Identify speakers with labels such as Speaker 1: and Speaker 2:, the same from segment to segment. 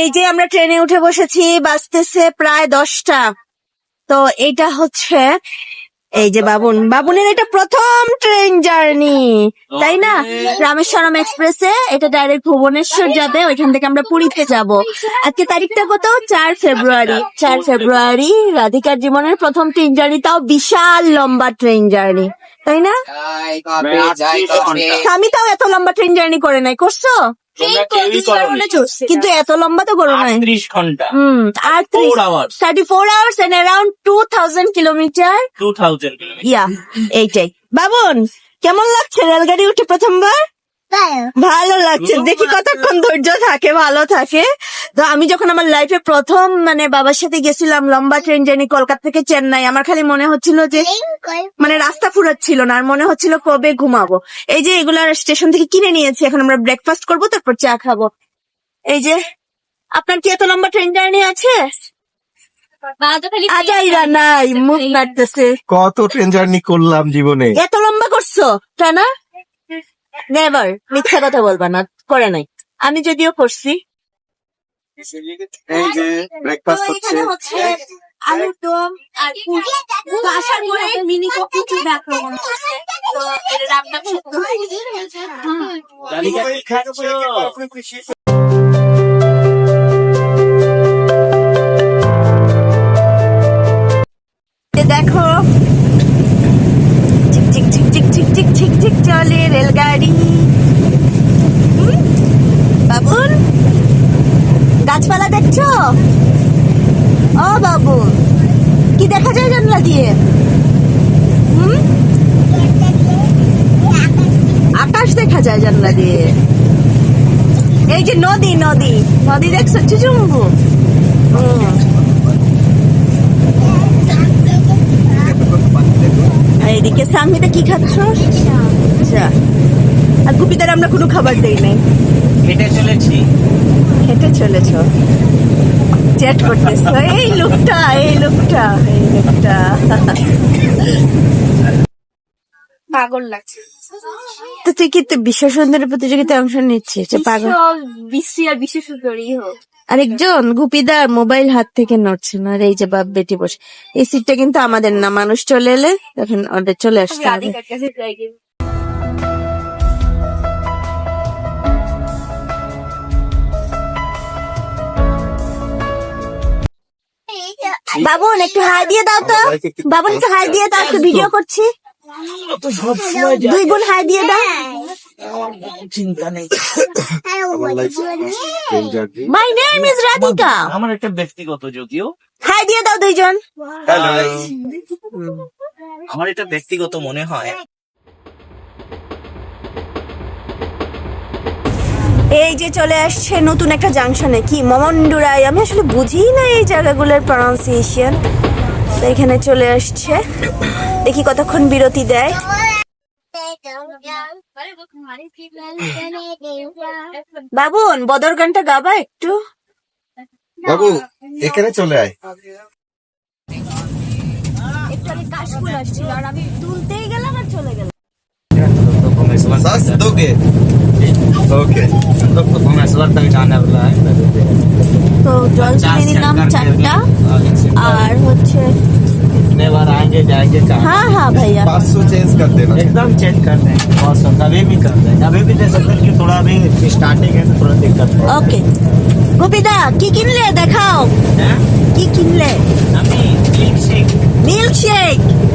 Speaker 1: এই যে আমরা ট্রেনে উঠে বসেছি বাজতেছে প্রায় দশটা। তো এটা হচ্ছে এই যে বাবুন। বাবুনের এটা প্রথম ট্রেন জার্নি তাই না? রামেশ্বরম এক্সপ্রেসে এটা ডাইরেক্ট ভুবনেশ্বর যাবে ওইখান থেকে আমরা পুরীতে যাব। আজকে তারিখটা কত? চার ফেব্রুয়ারি। চার ফেব্রুয়ারি রাধিকার জীবনের প্রথম ট্রেন জার্নি তাও বিশাল লম্বা ট্রেন জার্নি তাই না? আমি তাও এত লম্বা ট্রেন জার্নি করে নাই করছ?
Speaker 2: তোমরা কেউই করোনি।
Speaker 1: কিন্তু এত লম্বা তো করো নাই।
Speaker 2: আটত্রিশ ঘণ্টা।
Speaker 1: হুম আর
Speaker 2: four hours
Speaker 1: thirty four hours and around two thousand kilometre
Speaker 2: two thousand kilometre
Speaker 1: yeah এইটাই। বাবুন কেমন লাগছে রেলগাড়ি উঠে প্রথমবার? ভালো লাগছে। দেখি কতক্ষণ ধৈর্য থাকে ভালো থাকে। তো আমি যখন আমার লাইফে প্রথম মানে বাবার সাথে গেছিলাম লম্বা ট্রেন জার্নি কলকাতা থেকে চেন্নাই আমার খালি মনে হচ্ছিল যে মানে রাস্তা ফুরাচ্ছিল না আর মনে হচ্ছিল কবে ঘুমাবো। এই যে এগুলার স্টেশন থেকে কিনে নিয়েছি এখন আমরা ব্রেকফাস্ট করব তারপর চা খাব। এই যে আপনার কি এত লম্বা ট্রেন জার্নি আছে? আজাইরা নাই মুখ নাড়তেছে
Speaker 3: কত ট্রেন জার্নি করলাম জীবনে।
Speaker 1: এত লম্বা করছ টানা নেভার মিথ্যা কথা বলবা না করে নাই। আমি যদিও করছি
Speaker 3: হচ্ছে
Speaker 1: আর মিনি কফি দেখো ঝিক ঝিক ঝিক ঝিক ঝিক ঝিক চলে রেলগাড়ি? বাবুন? গাছপালা দেখছ? ও বাবু, কি দেখা যায় জানলা দিয়ে? আকাশ দেখা যায় জানলা দিয়ে। এই যে নদী নদী। নদী দেখছ? চুচুম্বু। হুম। এদিকে সাংমিতে কি খাচ্ছ? আচ্ছা। আর গুপিদার আমরা কোনো খাবার দেই নাই।
Speaker 2: হেঁটে চলেছি।
Speaker 1: হেঁটে চলেছ। চ্যাট করতেছ। এই লোকটা এই লোকটা এই লোকটা।
Speaker 4: পাগল লাগছে।
Speaker 1: তো তুই কি বিশ্ব সুন্দরী প্রতিযোগিতায় অংশ নিচ্ছিস? পাগল।
Speaker 4: বিশ্রী আর বিশ্ব সুন্দরী হোক।
Speaker 1: আরেকজন গুপিদার মোবাইল হাত থেকে নড়ছে না। আর এই যে বাপ বেটি বসে। এই সিটটা কিন্তু আমাদের না মানুষ চলে এলে তখন ওদের চলে আসতে হবে। বাবুন একটু হাই দিয়ে দাও তো। বাবুন একটু হাই দিয়ে দাও একটু ভিডিও করছি। দুই বোন হাই দিয়ে দাও।
Speaker 2: চিন্তা নেই
Speaker 1: মাই নেম ইজ রাধিকা
Speaker 2: আমার একটা ব্যক্তিগত যদিও।
Speaker 1: হাই দিয়ে দাও দুইজন।
Speaker 2: আমার এটা ব্যক্তিগত মনে হয়।
Speaker 1: এই যে চলে আসছে নতুন একটা জাংশনে কি মমন্ডুরাই? আমি আসলে বুঝি না এই জায়গাগুলোর প্রনাউন্সিয়েশন এখানে চলে আসছে। দেখি কতক্ষণ বিরতি দেয়। বাবুন বদর গানটা গাবা একটু
Speaker 3: বাবু এখানে চলে আয়
Speaker 1: একটু আগে কাশফুল আসছিল আর আমি তুলতেই গেলাম আর চলে গেলাম
Speaker 3: सास दोगे ओके
Speaker 1: তো জল কিনে নিলাম চারটা আর হচ্ছে
Speaker 2: कितने बार आएँगे जाएँगे
Speaker 1: हाँ हाँ भैया।
Speaker 3: पाँच सौ चेंज कर देना।
Speaker 2: एकदम चेंज कर देंगे बहुत सौ कभी भी कर देंगे अभी भी दे सकते हैं थोड़ा अभी स्टार्टिंग है तो थोड़ा दिक्कत
Speaker 1: ओके। गोपीदा की किन ले? दिखाओ। की किन ले? मिल्क शेक मिल्क शेक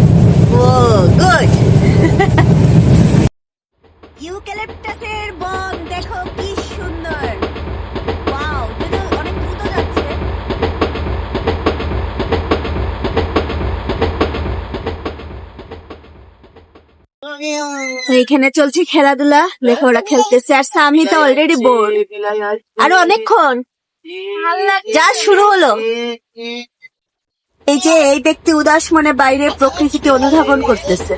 Speaker 1: এখানে চলছে খেলাধুলা দেখো ওরা খেলতেছে। আর সামি তো অলরেডি বোর আরও অনেকক্ষণ। যা শুরু হলো। এই যে এই ব্যক্তি উদাস মনে বাইরে প্রকৃতিকে অনুধাবন করতেছে।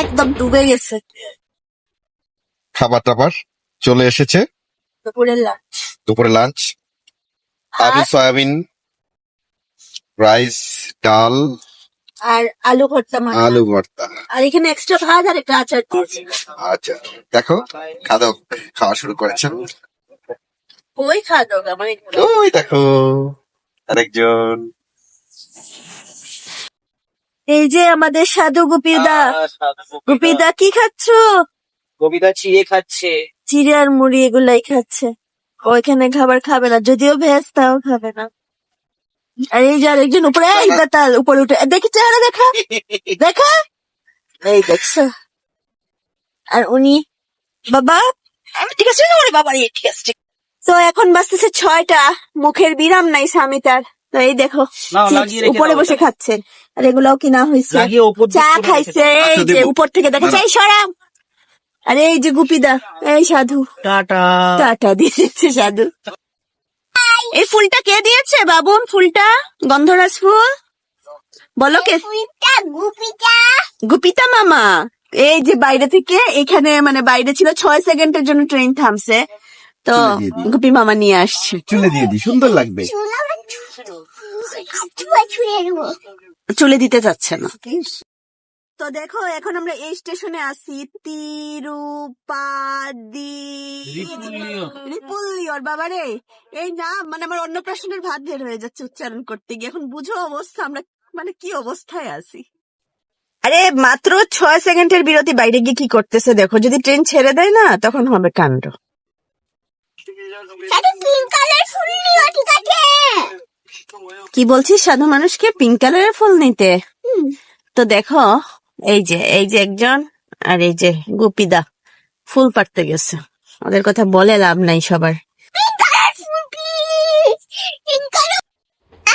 Speaker 1: একদম ডুবে গেছে।
Speaker 3: খাবার টাবার চলে এসেছে।
Speaker 1: দুপুরের লাঞ্চ
Speaker 3: দুপুরে লাঞ্চ আলু সয়াবিন রাইস ডাল
Speaker 1: আর আলু ভর্তা মাখা।
Speaker 3: আলু ভর্তা।
Speaker 1: আর এখানে এক্সট্রা ভাত আর একটা আচার দিয়েছে।
Speaker 3: আচ্ছা দেখো খাদক খাওয়া শুরু করেছেন।
Speaker 1: ওই খাদক আমার
Speaker 3: ওই দেখো আরেকজন।
Speaker 1: এই যে আমাদের সাধু গোপীদা। গুপিদা। কি খাচ্ছ?
Speaker 2: কবিতা চিড়ে খাচ্ছে।
Speaker 1: চিড়ে আর মুড়ি এগুলাই খাচ্ছে। ওইখানে খাবার খাবে না যদিও ভেজ তাও খাবে না। এই যে আরেকজন উপরে এই বেতাল উপরে উঠে। দেখি চেহারা দেখা। দেখা? এই দেখছ। আর উনি বাবা? ঠিক আছে ওরে বাবা ঠিক আছে তো এখন বাজতেছে ছয়টা। মুখের বিরাম নাই স্বামীটার তো এই দেখো উপরে বসে খাচ্ছেন। আর এগুলাও কিনা হয়েছে? চা খাইছে এই
Speaker 3: আচ্ছা,
Speaker 1: যে উপর থেকে দেখা চাই সরাম আরে এই যে গুপিদা এই সাধু।
Speaker 2: টাটা।
Speaker 1: টাটা দিয়ে দিচ্ছে সাধু। এই ফুলটা কে দিয়েছে বাবুন ফুলটা? গন্ধরাজ ফুল? বলো কে? গুপিতা। মামা। এই যে বাইরে থেকে এখানে মানে বাইরে ছিল ছয় সেকেন্ডের জন্য ট্রেন থামছে। তো। গুপি মামা নিয়ে আসছে।
Speaker 3: চুলে দিয়ে দি সুন্দর লাগবে।
Speaker 1: চলে দিতে যাচ্ছে না। তো দেখো এখন আমরা এই স্টেশনে আছি। তিরুপাদি রিপুল্লিওর বাবা রে এই না মানে আমার অন্নপ্রাশনের ভাত বের হয়ে যাচ্ছে উচ্চারণ করতে গিয়ে। এখন বুঝো অবস্থা আমরা মানে কি অবস্থায় আছি? আরে মাত্র ছয় সেকেন্ডের বিরতি বাইরে গিয়ে কি করতেছে দেখো। যদি ট্রেন ছেড়ে দেয় না তখন হবে কাণ্ড। কি বলছিস সাধু মানুষকে? পিঙ্ক কালারের ফুল নিতে? তো দেখো এই যে এই যে একজন আর এই যে গুপিদা ফুল পাড়তে গেছে। ওদের কথা বলে লাভ নাই সবার।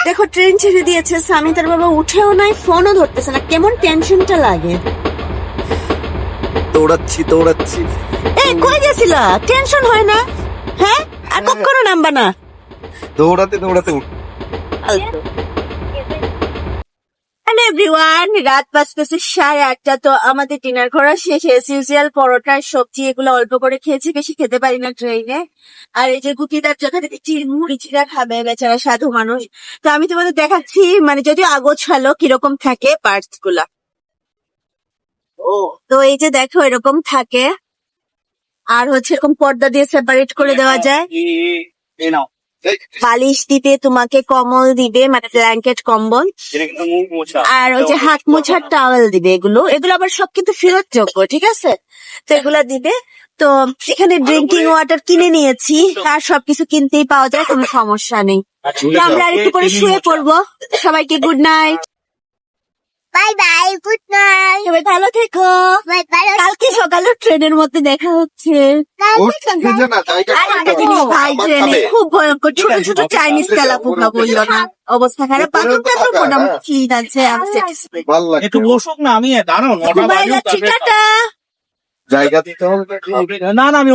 Speaker 1: দেখো ট্রেন ছেড়ে দিয়েছে স্বামী তার বাবা উঠেও নাই ফোনও ধরতেছে না কেমন টেনশনটা লাগে।
Speaker 3: দৌড়াচ্ছি দৌড়াচ্ছি।
Speaker 1: এই কই গেছিল? টেনশন হয় না? হ্যাঁ? আর কখনো নামবা না?
Speaker 3: দৌড়াতে দৌড়াতে উঠ।
Speaker 1: এভরিওয়ান রাত বাজতেছে সাড়ে আটটা তো আমাদের ডিনার করা শেষ এস ইউজুয়াল পরোটা সবজি এগুলো অল্প করে খেয়েছি বেশি খেতে পারি না ট্রেনে আর এই যে গুটিদার যেখানে চিড় মুড়ি চিরা খাবে বেচারা সাধু মানুষ। তো আমি তোমাদের দেখাচ্ছি মানে যদিও আগোছালো কীরকম থাকে পার্টসগুলা
Speaker 2: ও।
Speaker 1: তো এই যে দেখো এরকম থাকে। আর হচ্ছে এরকম পর্দা দিয়ে সেপারেট করে দেওয়া যায়।
Speaker 2: এই নাও।
Speaker 1: বালিশ দিবে তোমাকে কম্বল দিবে মানে ব্ল্যাঙ্কেট কম্বল। আর ওই যে হাত মোছার টাওয়েল দিবে এগুলো। এগুলো আবার সব কিন্তু ফেরত যোগ্য ঠিক আছে? তো এগুলা দিবে। তো এখানে ড্রিঙ্কিং ওয়াটার কিনে নিয়েছি। আর সবকিছু কিনতেই পাওয়া যায় কোনো সমস্যা নেই। তো আমরা আর একটু করে শুয়ে পড়ব। সবাইকে good night
Speaker 5: bye bye good night
Speaker 1: সবাই ভালো থেকো।
Speaker 5: বাই বাই
Speaker 1: কালকে সকালে ট্রেনের মধ্যে দেখা হচ্ছে।
Speaker 3: খুব
Speaker 1: ভয়ঙ্কর। ছোট ছোট চাইনিজ তেলা পোকা বলল না? অবস্থা খারাপ। বাথরুমটা তো মোটামুটি ক্লিন আছে
Speaker 2: একটু বসুক না আমি দাঁড়াও
Speaker 3: জায়গা দিতে হবে
Speaker 2: না। না আমি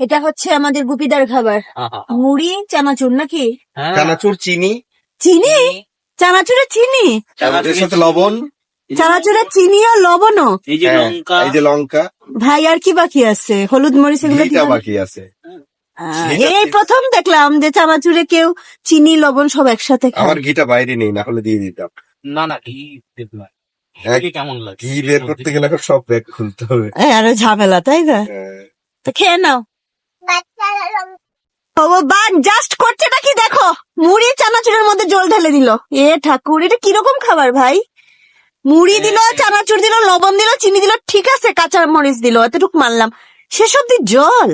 Speaker 1: এটা হচ্ছে আমাদের গুপিদার খাবার। মুড়ি চানাচুর নাকি?
Speaker 2: হ্যাঁ।
Speaker 3: চানাচুর চিনি?
Speaker 1: চিনি। চানাচুরে চিনি?
Speaker 3: চানাচুরের সাথে লবণ।
Speaker 1: চানাচুরে চিনি আর লবণও?
Speaker 2: এই যে
Speaker 3: হ্যাঁ,
Speaker 2: লঙ্কা।
Speaker 3: এই যে লঙ্কা।
Speaker 1: ভাই আর কি বাকি আছে? হলুদ মরিচ এগুলো
Speaker 3: ঘিটা বাকি আছে।
Speaker 1: আহ, এই প্রথম দেখলাম যে চানাচুরে কেউ চিনি লবণ সব একসাথে খায়।
Speaker 3: আমার ঘিটা বাইরে নেই না হলে দিয়ে দিতাম।
Speaker 2: না না ঘি দিতে হয়। ঘি কেমন লাগে?
Speaker 3: ঘি বের করতে গেলে এখন সব ব্যাগ খুলতে হবে।
Speaker 1: এই আরও ঝামেলা তাই না?
Speaker 3: হ্যাঁ।
Speaker 1: তো খেয়ে নাও। জাস্ট করছে নাকি দেখো? মুড়ি চানাচুরের মধ্যে জল ঢেলে দিল। এ ঠাকুর এটা কীরকম খাবার ভাই? মুড়ি দিল চানাচুর দিল লবণ দিল চিনি দিল ঠিক আছে কাঁচা মরিচ দিল এতটুকু মানলাম। শেষ অব্দি জল?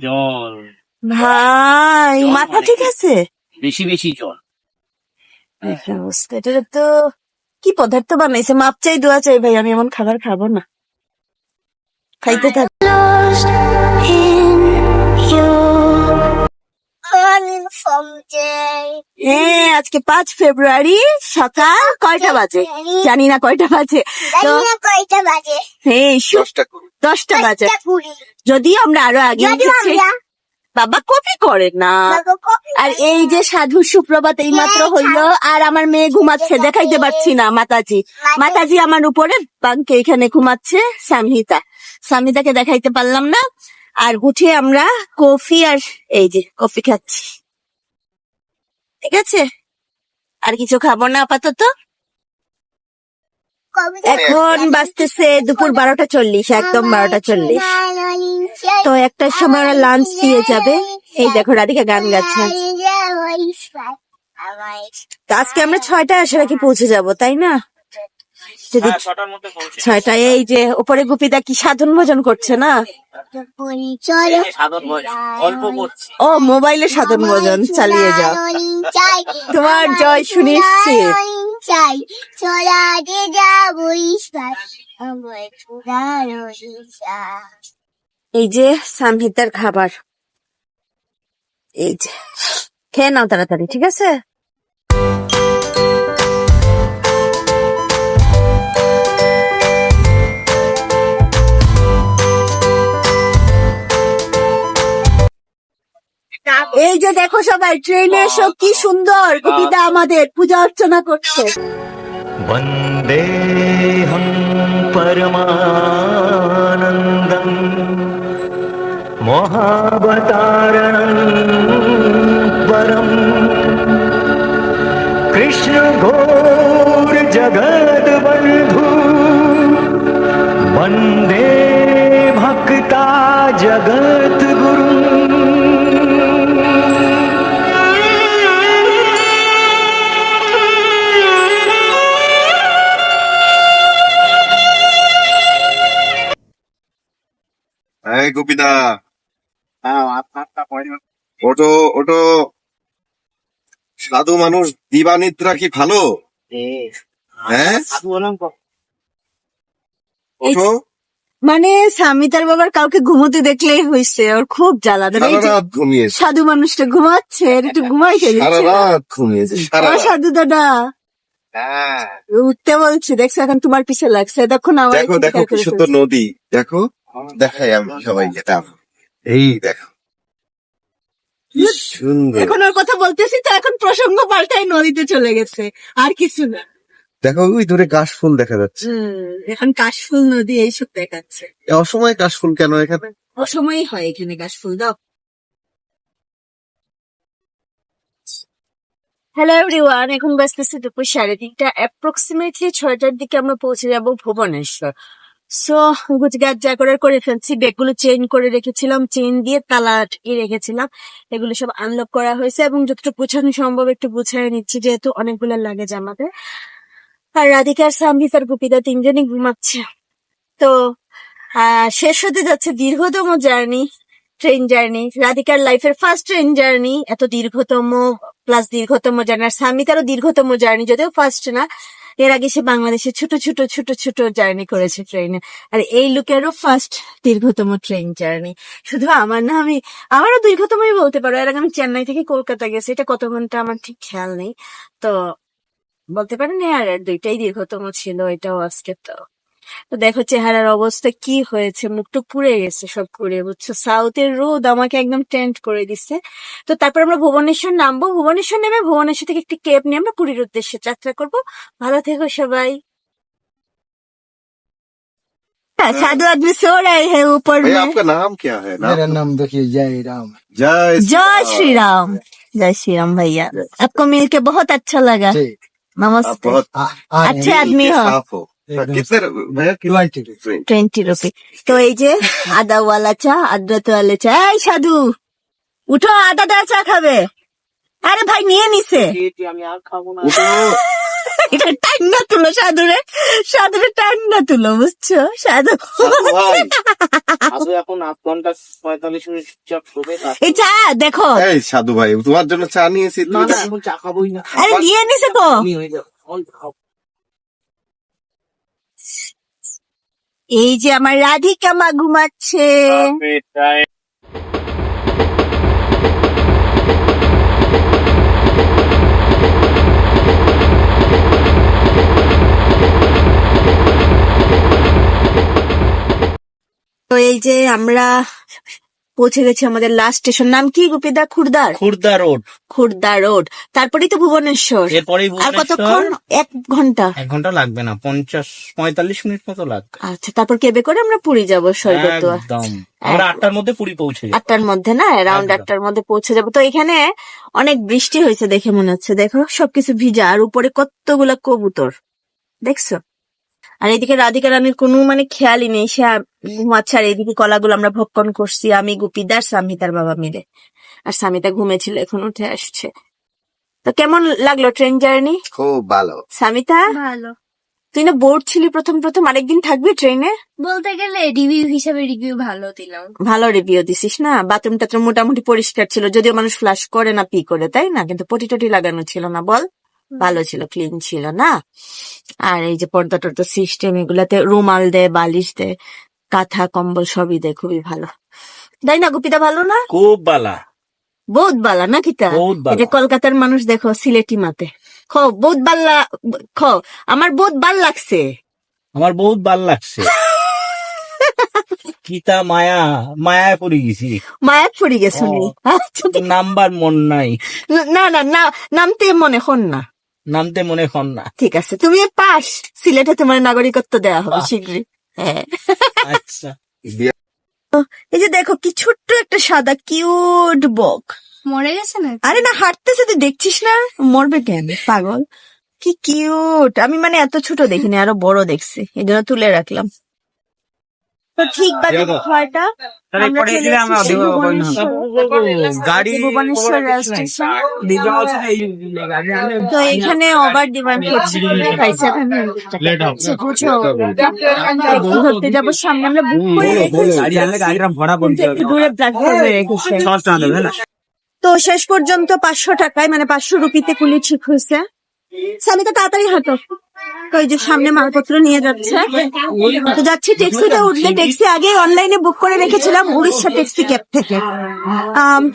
Speaker 2: জল।
Speaker 1: ভাই মাথা ঠিক আছে?
Speaker 2: বেশি বেশি জল।
Speaker 1: অবস্থা এটা তো কি পদার্থ বানাইছে? মাপ চাই দোয়া চাই ভাই আমি এমন খাবার খাব না। খাইতে থাক। হ্যাঁ আজকে পাঁচ ফেব্রুয়ারি সকাল কয়টা বাজে? জানি। না কয়টা বাজে। তো
Speaker 5: জানি না কয়টা বাজে।
Speaker 1: হ্যাঁ
Speaker 3: দশটা
Speaker 1: বাজে। যদিও আমরা আরও আগে উঠেছি। বাবা কপি করে না। আর এই যে সাধু সুপ্রভাত এই মাত্র হইল আর আমার মেয়ে ঘুমাচ্ছে দেখাইতে পারছি না মাতাজি। মাতাজি আমার উপরে বাঙ্কে এখানে ঘুমাচ্ছে সামহিতা। সামহিতাকে দেখাইতে পারলাম না। আর উঠে আমরা কফি আর এই যে কফি খাচ্ছি। ঠিক আছে? আর কিছু খাব না আপাতত? এখন বাজতেছে দুপুর বারোটা চল্লিশ একদম বারোটা চল্লিশ। তো একটার সময় ওরা লাঞ্চ দিয়ে যাবে। এই দেখো রাধিকা গান গাচ্ছে। তো আজকে আমরা ছয়টায় আসার আগে পৌঁছে যাব তাই না? যদি
Speaker 2: হ্যাঁ,
Speaker 1: ছয়টায় এই যে উপরে গুপিদা কি সাধন ভোজন করছে না?
Speaker 5: চলো
Speaker 2: সাধন বয়স অল্প করছি।
Speaker 1: ও মোবাইলে সাধন ভোজন চালিয়ে যাও। তোমার জয় সুনিশ্চিত
Speaker 5: চাই চলাতে যাব ঈশ্বর আমার চূড়ানো
Speaker 1: এই যে সামহিতার খাবার। এই যে খেয়ে নাও তাড়াতাড়ি ঠিক আছে? এই যে দেখো সবাই ট্রেনে এসো কি সুন্দর গোপিতা আমাদের পূজা অর্চনা করছে।
Speaker 6: বন্দেহম পরমানন্দ মহাবতারণ পরম। কৃষ্ণ ঘোর জগৎ
Speaker 3: বন্ধু বন্দে
Speaker 2: ভক্তা জগৎ। পয়সা
Speaker 3: ওটো ওটো সাধু মানুষ দিবানিদ্রা কি ভালো? হ্যাঁ? ওঠো।
Speaker 1: মানে স্বামীতার বাবার কাউকে ঘুমোতে দেখলেই হয়েছে ওর খুব জ্বালা ধরে।
Speaker 3: ঘুমিয়েছে।
Speaker 1: সাধু মানুষটা ঘুমাচ্ছে একটু ঘুমাই
Speaker 3: সারা রাত ঘুমিয়েছে সারা
Speaker 1: সাধু দাদা।
Speaker 2: হ্যাঁ।
Speaker 1: উঠতে বলছি দেখছ এখন তোমার পিছে লাগছে দেখো না আমার
Speaker 3: দেখো দেখো
Speaker 1: খেয়াল
Speaker 3: কি সুন্দর নদী দেখো। দেখাই আমি সবাইকে দেখো এই দেখো। সুন্দর।
Speaker 1: এখন ওর কথা বলতেছি তো এখন প্রসঙ্গ পাল্টাই নদীতে চলে গেছে আর কিছু না।
Speaker 3: দেখো ওই দূরে কাশ ফুল দেখা যাচ্ছে।
Speaker 1: এখন কাশফুল নদী এইসব দেখাচ্ছে।
Speaker 3: অসময়ে কাশফুল কেন এখানে?
Speaker 1: অসময়ই হয় এখানে কাশফুল দাও। হ্যালো এভরিওয়ান এখন বাজতেছে দুপুর সাড়ে তিনটা অ্যাপ্রক্সিমেটলি ছয়টার দিকে আমরা পৌঁছে যাব ভুবনেশ্বর। সো গুজগাছ যা করার করে ফেলছি। ব্যাগগুলো চেইন করে রেখেছিলাম চেইন দিয়ে তালা আটকে রেখেছিলাম। এগুলো সব আনলক করা হয়েছে এবং যতটুকু গুছানো সম্ভব একটু গুছিয়ে নিচ্ছি, যেহেতু অনেকগুলো লাগেজ আমাদের। আর রাধিকার সামভিস আর গুপিদা তিনজনই ঘুমাচ্ছে। তো শেষ হতে যাচ্ছে দীর্ঘতম জার্নি ট্রেন জার্নি রাধিকার লাইফের ফার্স্ট ট্রেন জার্নি এত দীর্ঘতম প্লাস দীর্ঘতম জার্নি। আর সামিতারও দীর্ঘতম জার্নি, যদিও ফার্স্ট না। এর আগে সে বাংলাদেশে ছোট ছোট ছোট ছোট জার্নি করেছে ট্রেনে আর এই লোকেরও ফার্স্ট দীর্ঘতম ট্রেন জার্নি শুধু আমার না, আমি, আমারও দীর্ঘতমই বলতে পারো। এর আগে আমি চেন্নাই থেকে কলকাতা গেছি, এটা কত ঘণ্টা আমার ঠিক খেয়াল নেই। তো, বলতে পারেন আর দুইটাই দীর্ঘতম ছিল, এটাও আজকে তো। তো দেখো চেহারার অবস্থা কি হয়েছে মুখটুক পুড়ে গেছে সব পুড়ে বুঝছো সাউথের রোদ আমাকে একদম টেন্ট করে দিছে তো তারপর আমরা ভুবনেশ্বর নামবো ভুবনেশ্বর নেমে ভুবনেশ্বর থেকে একটি ক্যাব নিয়ে আমরা পুরীর উদ্দেশ্যে যাত্রা করব ভালো থেকো সবাই हाँ, साधु आदमी सो रहे हैं ऊपर
Speaker 3: भाई
Speaker 1: में
Speaker 3: आपका नाम क्या है नाम
Speaker 7: मेरा नाम देखिए जय राम
Speaker 3: जय
Speaker 1: जय श्री राम जय श्री राम भैया आपको मिलके बहुत अच्छा लगा
Speaker 7: ठीक
Speaker 3: आप
Speaker 1: नमस्ते
Speaker 3: बहुत
Speaker 7: आ- आ रहे
Speaker 1: अच्छे
Speaker 7: हैं।
Speaker 1: आदमी हो তো এই যে আদাওয়ালা চা আদ্রাতওয়ালা চা। এই সাধু উঠো আদা দেওয়া চা খাবে। আরে ভাই নিয়ে নিছে। তুলো তুলো বুঝছ? সাধু।
Speaker 2: এখন আধ ঘণ্টা পঁয়তাল্লিশ মিনিট
Speaker 1: এই চা দেখো।
Speaker 3: সাধু ভাই তোমার জন্য চা নিয়েছি।
Speaker 2: না চা খাবোই না।
Speaker 1: নিয়ে নিছে তো। এই যে আমার রাধিকা মা ঘুমাচ্ছে। তো এই যে আমরা পৌঁছে গেছি আমাদের লাস্ট স্টেশন নাম কি গুপিদা? খুরদার।
Speaker 2: খুর্দা রোড।
Speaker 1: খুরদা রোড। তারপরেই তো ভুবনেশ্বর।
Speaker 2: এরপরেই
Speaker 1: আর কতক্ষণ? এক ঘণ্টা।
Speaker 2: এক ঘণ্টা লাগবে না পঞ্চাশ পঁয়তাল্লিশ মিনিট মতো লাগবে।
Speaker 1: আচ্ছা তারপর কেবে করে আমরা পুরী যাব
Speaker 2: একদম। আমরা আটটার মধ্যে পুরী পৌঁছে যাব।
Speaker 1: আটটার মধ্যে না? অ্যারাউন্ড
Speaker 2: একদম।
Speaker 1: আটটার মধ্যে পৌঁছে যাব। তো এখানে অনেক বৃষ্টি হয়েছে দেখে মনে হচ্ছে। দেখো সবকিছু ভিজা। আর উপরে কতগুলা কবুতর। দেখছ? আর এদিকে রাধিকা রানীর কোনো মানে খেয়ালই নেই। সে ঘুমাচ্ছে আর এদিকে কলাগুলো আমরা ভক্ষণ করছি আমি গুপিদার সামিতার বাবা মিলে। আর সামিতা ঘুমেছিল এখন উঠে আসছে। তো কেমন লাগল ট্রেন জার্নি?
Speaker 3: খুব ভালো।
Speaker 1: সামিতা?
Speaker 4: ভালো।
Speaker 1: তুই না বোর্ড ছিলি প্রথম প্রথম আরেকদিন থাকবি ট্রেনে?
Speaker 4: বলতে গেলে রিভিউ হিসাবে রিভিউ ভালো দিলাম।
Speaker 1: ভালো রিভিউ দিছিস না? বাথরুম টাথরুম মোটামুটি পরিষ্কার ছিল যদিও মানুষ ফ্লাশ করে না পি করে তাই না? কিন্তু পটি টটি লাগানো ছিল না বল। ভালো ছিল ক্লিন ছিল না? আর এই যে পর্দা টর্দা সিস্টেম এগুলাতে রুমাল দে বালিশ দে কাঁথা কম্বল সবই দে খুবই ভালো। তাই না গুপিতা ভালো না?
Speaker 2: খুব বালা।
Speaker 1: বহুত বালা না কিতা এই যে কলকাতার মানুষ দেখো সিলেটি মাতে। খ বহুত বাল্লা খ আমার বহুত ভালো লাগছে।
Speaker 2: আমার বহুত ভালো লাগছে। কিতা মায়া মায়ায় পড়ে গেছি।
Speaker 1: মায়া পড়ে গেছো। আচ্ছা,
Speaker 2: নাম্বার মন নাই।
Speaker 1: না না না নামতে মনে হন না।
Speaker 2: নামতে মনে হন না।
Speaker 1: ঠিক আছে তুমি পাস। সিলেটে তোমার নাগরিকত্ব দেওয়া হবে শীঘ্রই। হ্যাঁ।
Speaker 2: আচ্ছা।
Speaker 1: এই যে দেখো কি ছোট্ট একটা সাদা কিউট বক।
Speaker 4: মরে গেছে না
Speaker 1: আরে না হাঁটতেছে তুই দেখছিস না? মরবে কেন? পাগল। কি কিউট। আমি মানে এত ছোট দেখিনি আরও বড় দেখছি এই জন্য তুলে রাখলাম। তো ঠিক বাজে ছয়টা তো এখানে ওভার ডিমান্ড করছে। ধরতে যাব সামনে আমরা বুক করে একটু দূরে প্ল্যাটফর্মে রেখেছে। তো শেষ পর্যন্ত পাঁচশো টাকায় মানে পাঁচশো রুপিতে কুলি ঠিক হয়েছে। সামিতা তাড়াতাড়ি হাঁটো। তো এই যে সামনে মালপত্র নিয়ে যাচ্ছে। তো যাচ্ছি ট্যাক্সিতে উঠলে, ট্যাক্সি আগে অনলাইনে বুক করে রেখেছিলাম, উড়িষ্যা ট্যাক্সি ক্যাব থেকে।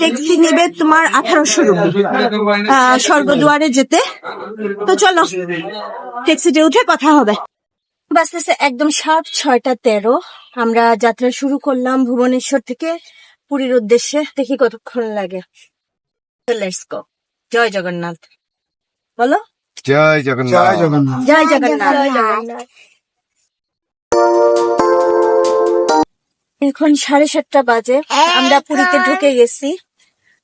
Speaker 1: ট্যাক্সি নেবে তোমার আঠারোশো রুপি। স্বর্গদুয়ারে যেতে। তো চলো, ট্যাক্সিতে উঠে কথা হবে। বাসতেছে একদম সাত ছয়টা তেরো। আমরা যাত্রা শুরু করলাম ভুবনেশ্বর থেকে পুরীর উদ্দেশ্যে। দেখি কতক্ষণ লাগে। লেটস গো জয় জগন্নাথ। বলো।
Speaker 3: জয় জগন্নাথ। জয় জগন্নাথ।
Speaker 1: জয় জগন্নাথ। এখন সাড়ে সাতটা বাজে আমরা পুরীতে ঢুকে গেছি।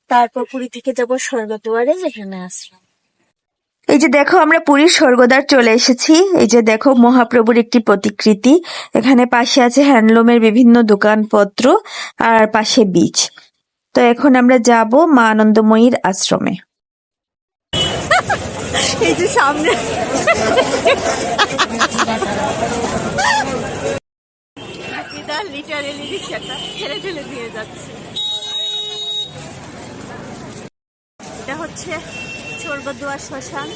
Speaker 1: তারপর পুরী থেকে যাব স্বর্গদুয়ারে যেখানে আসলাম। এই যে দেখো আমরা পুরীর স্বর্গদ্বার চলে এসেছি। এই যে দেখো মহাপ্রভুর একটি প্রতিকৃতি। এখানে পাশে আছে হ্যান্ডলুমের বিভিন্ন দোকানপত্র আর পাশে বিচ। তো এখন আমরা যাব মা আনন্দময়ীর আশ্রমে। এই যে সামনে। ঠেলে যাচ্ছে। এটা হচ্ছে স্বর্গদুয়ার শ্মশান।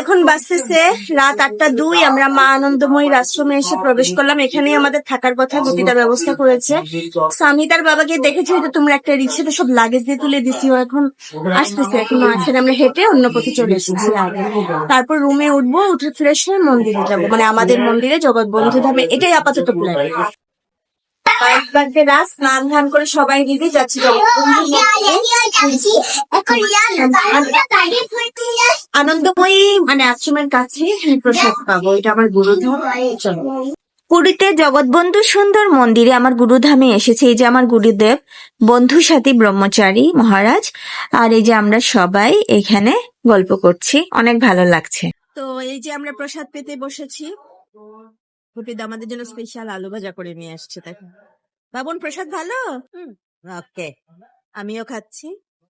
Speaker 1: এখন বাঁচতেছে রাত আটটা দুই, আমরা মা আনন্দময়ীর আশ্রমে এসে প্রবেশ করলাম। এখানেই আমাদের থাকার কথা গুটিটা ব্যবস্থা করেছে। স্বামী তার বাবাকে দেখেছি যে তোমরা একটা রিক্সাতে সব লাগেজ দিয়ে তুলে দিছি ও এখন। আসতেছে, এখন আসেন আমরা হেঁটে অন্য পথে চলে এসেছি তারপর রুমে উঠবো, উঠে ফ্রেশ হয়ে মন্দিরে যাব। মানে আমাদের মন্দিরে জগৎ বন্ধু ধামে এটাই আপাতত প্ল্যান রাত স্নান ধান করে সবাই আনন্দময়ী মানে আশ্রমের কাছে প্রসাদ পাবো এটা আমার গুরুধাম। চলো। পুরীতে জগৎবন্ধু সুন্দর মন্দিরে আমার গুরুধামে এসেছে এই যে আমার গুরুদেব বন্ধু সাথী ব্রহ্মচারী মহারাজ আর এই যে আমরা সবাই এখানে গল্প করছি অনেক ভালো লাগছে। তো এই যে আমরা প্রসাদ পেতে বসেছি। ঘটিদা আমাদের জন্য স্পেশাল আলু ভাজা করে নিয়ে আসছে তাকে বাবন প্রসাদ ভালো? ওকে আমিও খাচ্ছি।